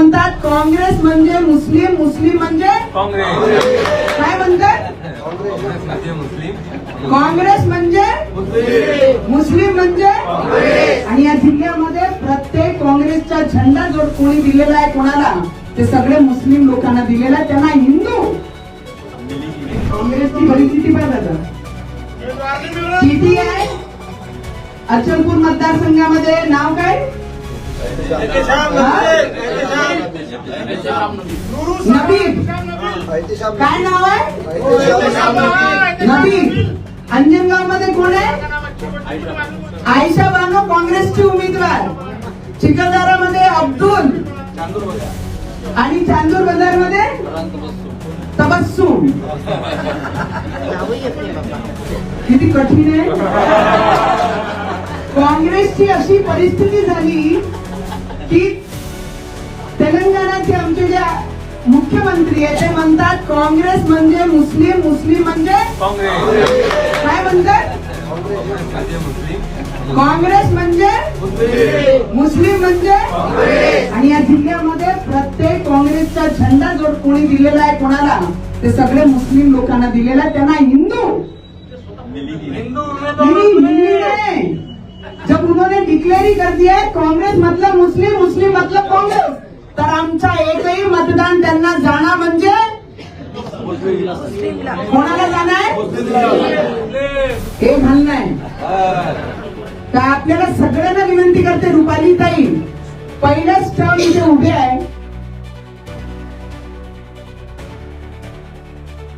म्हणतात काँग्रेस म्हणजे मुस्लिम मुस्लिम म्हणजे? काँग्रेस. काय म्हणतात? काँग्रेस म्हणजे? मुस्लिम काँग्रेस म्हणजे? मुस्लिम म्हणजे आणि या जिल्ह्यामध्ये प्रत्येक काँग्रेसचा झेंडा जो कोणी दिलेला आहे कोणाला ते सगळे मुस्लिम लोकांना दिलेला आहे. त्यांना हिंदू. काँग्रेसची परिस्थिती पाहिजे किती आहे अचलपूर मतदारसंघामध्ये. नाव काय? नबीब. काय नाव आहे? नबीब. अंजनगावमध्ये कोण आहे? आयशा बानो काँग्रेसची उमेदवार. चिखलदारामध्ये अब्दुल. आणि चांदूर बाजारमध्ये तबस्सुम. किती कठीण आहे? काँग्रेसची अशी परिस्थिती झाली की जे मुख्यमंत्री आहे ते म्हणतात काँग्रेस म्हणजे मुस्लिम मुस्लिम म्हणजे काँग्रेस. काय म्हणतात? काँग्रेस म्हणजे मुस्लिम म्हणजे आणि या जिल्ह्यामध्ये प्रत्येक काँग्रेसचा झेंडा जो कोणी दिलेला आहे कोणाला? ते सगळे मुस्लिम लोकांना दिलेला आहे. त्यांना हिंदू. नहीं। जब उन्होंने डिक्लेअर ही कर दिया काँग्रेस मतलब मुस्लिम मुस्लिम मतलब तुमचा एकही मतदान त्यांना जाणं म्हणजे? कोणाला जाणार? हे म्हणणं आहे. तर आपल्याला सगळ्यांना विनंती करते रुपाली ताई. पहिल्याच स्टॉल इथे उभे आहे.